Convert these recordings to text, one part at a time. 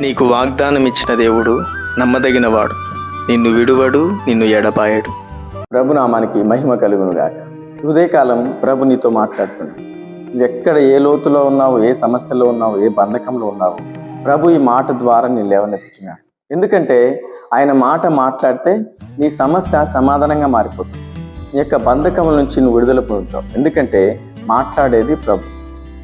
నీకు వాగ్దానం ఇచ్చిన దేవుడు నమ్మదగినవాడు. నిన్ను విడువడు నిన్ను ఎడపాయడు ప్రభునామానికి మహిమ కలుగునుగాక ఉదయకాలం ప్రభు నీతో మాట్లాడుతున్నాడు ఎక్కడ ఏ లోతులో ఉన్నావు ఏ సమస్యలో ఉన్నావు ఏ బంధకంలో ఉన్నావు ప్రభు ఈ మాట ద్వారా నేను లేవనెత్తుచున్నాడు ఎందుకంటే ఆయన మాట మాట్లాడితే నీ సమస్య సమాధానంగా మారిపోతుంది. నీ యొక్క బంధకముల నుంచి నువ్వు విడుదల పొందుతావు. ఎందుకంటే మాట్లాడేది ప్రభు.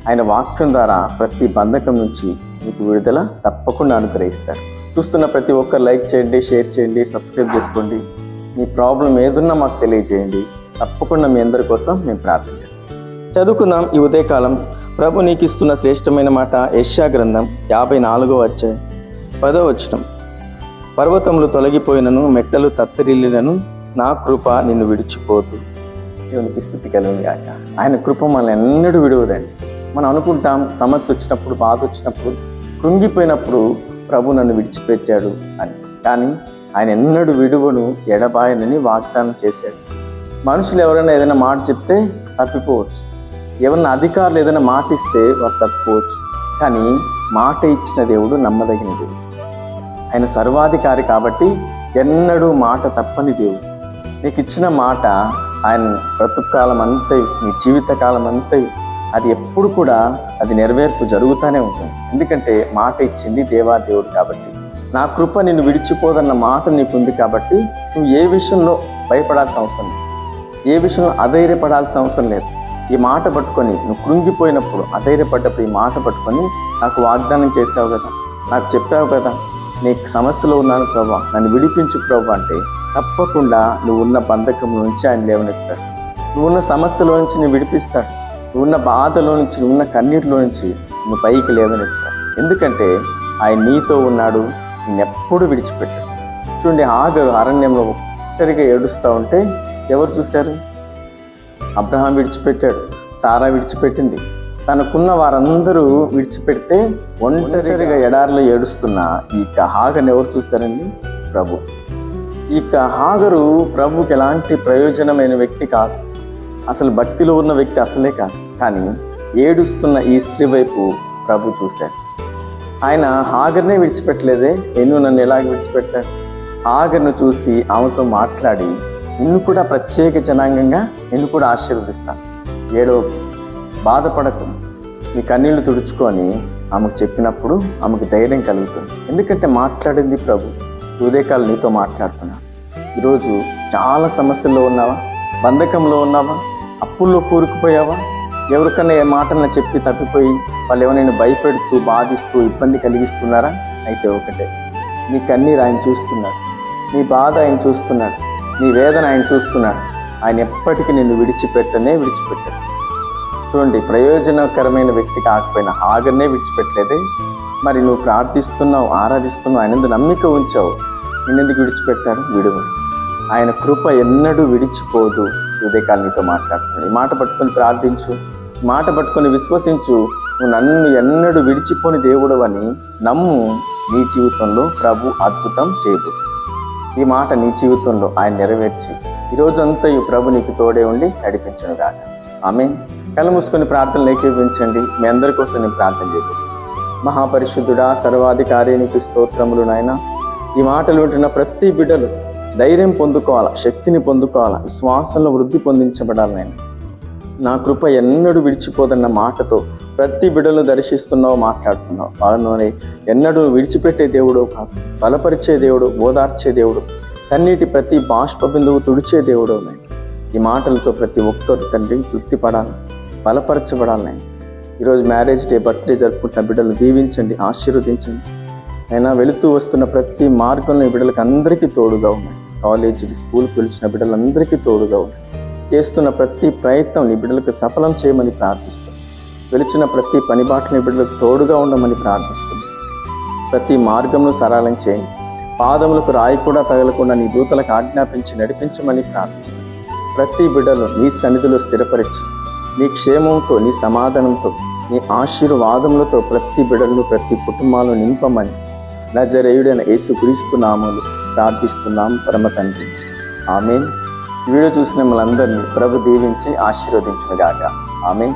ఆయన వాక్యం ద్వారా ప్రతి బంధకం నుంచి మీకు విడుదల తప్పకుండా అనుగ్రహిస్తాడు చూస్తున్న ప్రతి ఒక్కరు లైక్ చేయండి షేర్ చేయండి సబ్స్క్రైబ్ చేసుకోండి. మీ ప్రాబ్లం ఏదున్నా మాకు తెలియజేయండి. తప్పకుండా మీ అందరి కోసం మేము ప్రార్థన చేస్తాం. చదువుకుందాం ఈ ఉదయకాలం. ప్రభు నీకు ఇస్తున్న శ్రేష్టమైన మాట యష్యా గ్రంథం యాభై నాలుగో వచ్చే పదో వచ్చిన పర్వతములు తొలగిపోయినను మెట్టలు తత్తరిల్లినను నా కృప నిన్ను విడిచిపోదు. దేవునికి స్థితి కలిగి గాక. ఆయన కృప మనల్ని ఎన్నడూ విడవదండి. మనం అనుకుంటాం సమస్య వచ్చినప్పుడు బాధ వచ్చినప్పుడు కృంగిపోయినప్పుడు ప్రభు నన్ను విడిచిపెట్టాడు అని. కానీ ఆయన ఎన్నడూ విడువను ఎడబాయనని వాగ్దానం చేశాడు. మనుషులు ఎవరైనా ఏదైనా మాట చెప్తే తప్పిపోవచ్చు. ఎవరైనా అధికారులు ఏదైనా మాట ఇస్తే వారు తప్పిపోవచ్చు. కానీ మాట ఇచ్చిన దేవుడు నమ్మదగిన దేవుడు. ఆయన సర్వాధికారి కాబట్టి ఎన్నడూ మాట తప్పని దేవుడు. నీకు ఇచ్చిన మాట ఆయన బ్రతుకాలం అంతే నీ జీవితకాలం అంతే అది ఎప్పుడు కూడా అది నెరవేర్పు జరుగుతూనే ఉంటుంది. ఎందుకంటే మాట ఇచ్చింది దేవాదేవుడు కాబట్టి. నా కృప నిన్ను విడిచిపోదన్న మాట నీకుంది కాబట్టి నువ్వు ఏ విషయంలో భయపడాల్సిన అవసరం లేదు. ఏ విషయంలో అధైర్యపడాల్సిన అవసరం లేదు. ఈ మాట పట్టుకొని నువ్వు కృంగిపోయినప్పుడు అధైర్యపడ్డప్పుడు ఈ మాట పట్టుకొని నాకు వాగ్దానం చేసావు కదా. నాకు చెప్పావు కదా నీకు సమస్యలో ఉన్నాను ప్రభా నన్ను విడిపించు ప్రభా అంటే తప్పకుండా నువ్వు ఉన్న బంధకం నుంచి ఆయన లేవనెత్తాడు. నువ్వు ఉన్న సమస్యలో నుంచి నేను విడిపిస్తాడు. ఉన్న బాధలో నుంచి ఉన్న కన్నీటిలో నుంచి నువ్వు పైకి లేవనెత్తాడు ఎందుకంటే ఆయన నీతో ఉన్నాడు నిన్నెప్పుడు విడిచిపెట్టాడు. చూడండి ఆగరు అరణ్యంలో ఒక్కరిగా ఏడుస్తూ ఉంటే ఎవరు చూశారు? అబ్రహాం విడిచిపెట్టాడు సారా విడిచిపెట్టింది. తనకున్న వారందరూ విడిచిపెడితే ఒంటరిగా ఎడారిలో ఏడుస్తున్న ఈ హాగను ఎవరు చూస్తారండి ప్రభు. ఈ హాగరు ప్రభుకి ఎలాంటి ప్రయోజనమైన వ్యక్తి కాదు. అసలు భక్తిలో ఉన్న వ్యక్తి అసలే కాదు. కానీ ఏడుస్తున్న ఈ స్త్రీ వైపు ప్రభు చూశాడు. ఆయన ఆగర్నే విడిచిపెట్టలేదే నేను నన్ను ఎలాగ విడిచిపెట్టాడు? ఆగర్ను చూసి ఆమెతో మాట్లాడి నిన్ను కూడా ప్రత్యేక జనాంగంగా నిన్ను కూడా ఆశీర్వదిస్తాను. ఏడో బాధపడకు నీ కన్నీళ్ళు తుడుచుకొని ఆమెకు చెప్పినప్పుడు ఆమెకు ధైర్యం కలుగుతుంది. ఎందుకంటే మాట్లాడింది ప్రభు హృదయకాలు నీతో మాట్లాడుతున్నా ఈరోజు చాలా సమస్యల్లో ఉన్నావా? బంధకంలో ఉన్నావా? అప్పుల్లో కూరుకుపోయావా? ఎవరికన్నా ఏ మాటలను చెప్పి తప్పిపోయి వాళ్ళు ఏమైనా భయపెడుతూ బాధిస్తూ ఇబ్బంది కలిగిస్తున్నారా? అయితే ఒకటే. నీ కన్నీరు ఆయన చూస్తున్నాడు. నీ బాధ ఆయన చూస్తున్నాడు. నీ వేదన ఆయన చూస్తున్నాడు. ఆయన ఎప్పటికీ నిన్ను విడిచిపెట్టనే విడిచిపెట్టాడు. చూడండి ప్రయోజనకరమైన వ్యక్తి కాకపోయినా హాగర్నే విడిచిపెట్టలేదే. మరి నువ్వు ప్రార్థిస్తున్నావు ఆరాధిస్తున్నావు ఆయన ఎందుకు నమ్మిక ఉంచావు. నిన్నెందుకు విడిచిపెట్టాడు? విడువడు ఆయన కృప ఎన్నడూ విడిచిపోదు. ఉదయకాలం నీతో మాట్లాడుతున్నాడు. ఈ మాట పట్టుకొని ప్రార్థించు. మాట పట్టుకొని విశ్వసించు నువ్వు నన్ను ఎన్నడూ విడిచిపోని దేవుడు అని నమ్ము నీ జీవితంలో ప్రభు అద్భుతం చేయదు ఈ మాట నీ జీవితంలో ఆయన నెరవేర్చి ఈ రోజంతా ఈ ప్రభు నీకు తోడే ఉండి నడిపించను గాక ఆమె కళ్ళు మూసుకొని ప్రార్థనలు ఏకీపించండి మీ అందరి కోసం నేను ప్రార్థన చేయబోతున్నాను మహాపరిశుద్ధుడా సర్వాధికారి నీకు స్తోత్రములు నాయన. ఈ మాటలు వింటున్న ప్రతి బిడ్డలు ధైర్యం పొందుకోవాలా శక్తిని పొందుకోవాలా విశ్వాసంలో వృద్ధి పొందించబడాలి నాయన. నా కృప ఎన్నడూ విడిచిపోదన్న మాటతో ప్రతి బిడ్డలు దర్శిస్తున్నావు మాట్లాడుతున్నావు. వాళ్ళని ఎన్నడూ విడిచిపెట్టే దేవుడు కాదు బలపరిచే దేవుడు ఓదార్చే దేవుడు కన్నీటి ప్రతి బాష్ప బిందువు తుడిచే దేవుడు నాయన ఈ మాటలతో ప్రతి ఒక్కరు తండ్రి తృప్తి పడాలి బలపరచబడాలి ఈరోజు మ్యారేజ్ డే బర్త్డే జరుపుకుంటున్న బిడ్డలు దీవించండి ఆశీర్వదించండి. అయినా వెళుతూ వస్తున్న ప్రతి మార్గంలో ఈ బిడ్డలకు అందరికీ తోడుగా ఉన్నాయి కాలేజీ స్కూల్కి పిలిచిన బిడ్డలందరికీ తోడుగా ఉన్నాయి చేస్తున్న ప్రతి ప్రయత్నం నీ బిడ్డలకు సఫలం చేయమని ప్రార్థిస్తుంది. వెలుచున్న ప్రతి పని బాటని బిడ్డలకు తోడుగా ఉండమని ప్రార్థిస్తుంది. ప్రతి మార్గంలో సరళం చేయండి. పాదములకు రాయి కూడా తగలకుండా నీ దూతలకు ఆజ్ఞాపించి నడిపించమని ప్రార్థిస్తుంది. ప్రతి బిడ్డలు నీ సన్నిధిలో స్థిరపరిచి నీ క్షేమంతో నీ సమాధానంతో నీ ఆశీర్వాదములతో ప్రతి బిడ్డలను ప్రతి కుటుంబాలను నింపమని నజరేయుడైన యేసు క్రీస్తు ప్రార్థిస్తున్నాం. పరమ తండ్రి. ఆమె వీడియో చూసిన మనందరినీ ప్రభు దీవించి ఆశీర్వదించునుగాక. ఆమె